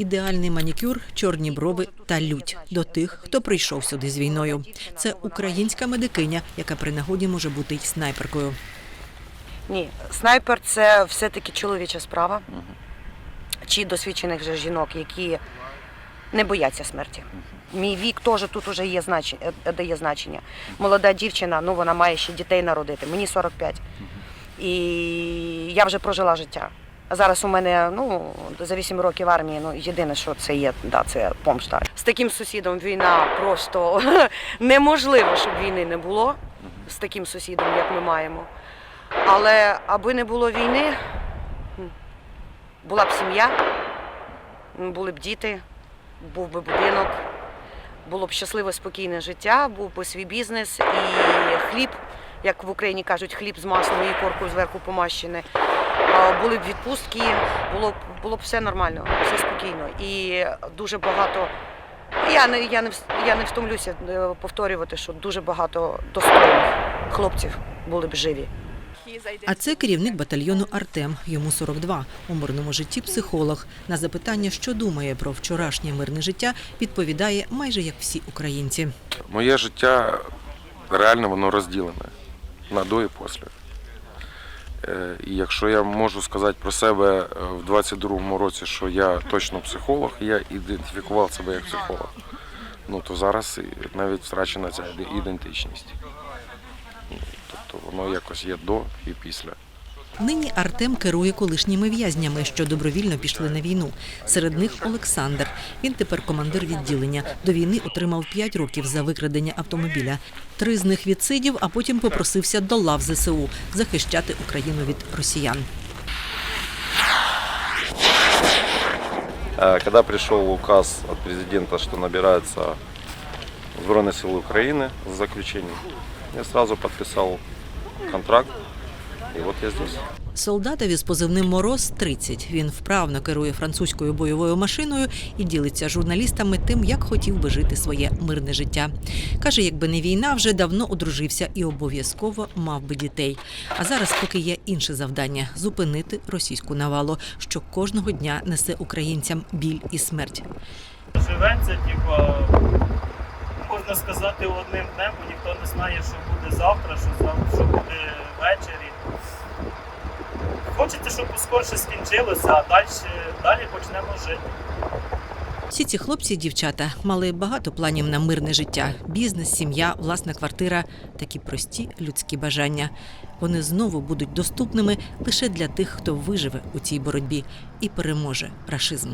Ідеальний манікюр, чорні брови та лють до тих, хто прийшов сюди з війною. Це українська медикиня, яка при нагоді може бути й снайперкою. Ні, снайпер це все-таки чоловіча справа. Чи досвідчених вже жінок, які не бояться смерті. Мій вік теж тут уже є значення, дає значення. Молода дівчина, ну вона має ще дітей народити. Мені 45. І я вже прожила життя. Зараз у мене ну, за 8 років армії, ну єдине, що це є, да, це помста. З таким сусідом війна просто неможливо, щоб війни не було з таким сусідом, як ми маємо. Але аби не було війни, була б сім'я, були б діти, був би будинок, було б щасливе, спокійне життя, був би свій бізнес і хліб, як в Україні кажуть, хліб з маслом і коркою зверху помащене. Були б відпустки, було б, було б все нормально, все спокійно. І дуже багато. Я не, я, не, я не втомлюся е, повторювати, що дуже багато достойних хлопців були б живі. А це керівник батальйону Артем. Йому 42. У мирному житті психолог. На запитання, що думає про вчорашнє мирне життя, відповідає майже як всі українці. Моє життя реально воно розділене на до і після. Е, І якщо я можу сказати про себе е, в 22-му році, що я точно психолог, я ідентифікував себе як психолог. Ну то зараз навіть втрачена ця ідентичність. Ну, Тобто воно якось є до і після. Нині Артем керує колишніми в'язнями, що добровільно пішли на війну. Серед них Олександр. Він тепер командир відділення. До війни отримав 5 років за викрадення автомобіля. Три з них відсидів, а потім попросився до лав ЗСУ захищати Україну від росіян. Э, Когда пришел указ от президента, что набираются Сбройные силы Украины с заключением, я сразу подписал контракт, и вот я здесь. Солдатові з позивним Мороз 30. Він вправно керує французькою бойовою машиною і ділиться з журналістами тим, як хотів би жити своє мирне життя. Каже, якби не війна, вже давно одружився і обов'язково мав би дітей. А зараз поки є інше завдання зупинити російську навалу, що кожного дня несе українцям біль і смерть. живеться, типу, можна сказати, одним днем, бо ніхто не знає, що буде завтра, що, зав- що буде ввечері. Хочеться, щоб скорше скінчилося, а далі, далі почнемо жити. Всі ці хлопці і дівчата мали багато планів на мирне життя: бізнес, сім'я, власна квартира, такі прості людські бажання. Вони знову будуть доступними лише для тих, хто виживе у цій боротьбі і переможе рашизм.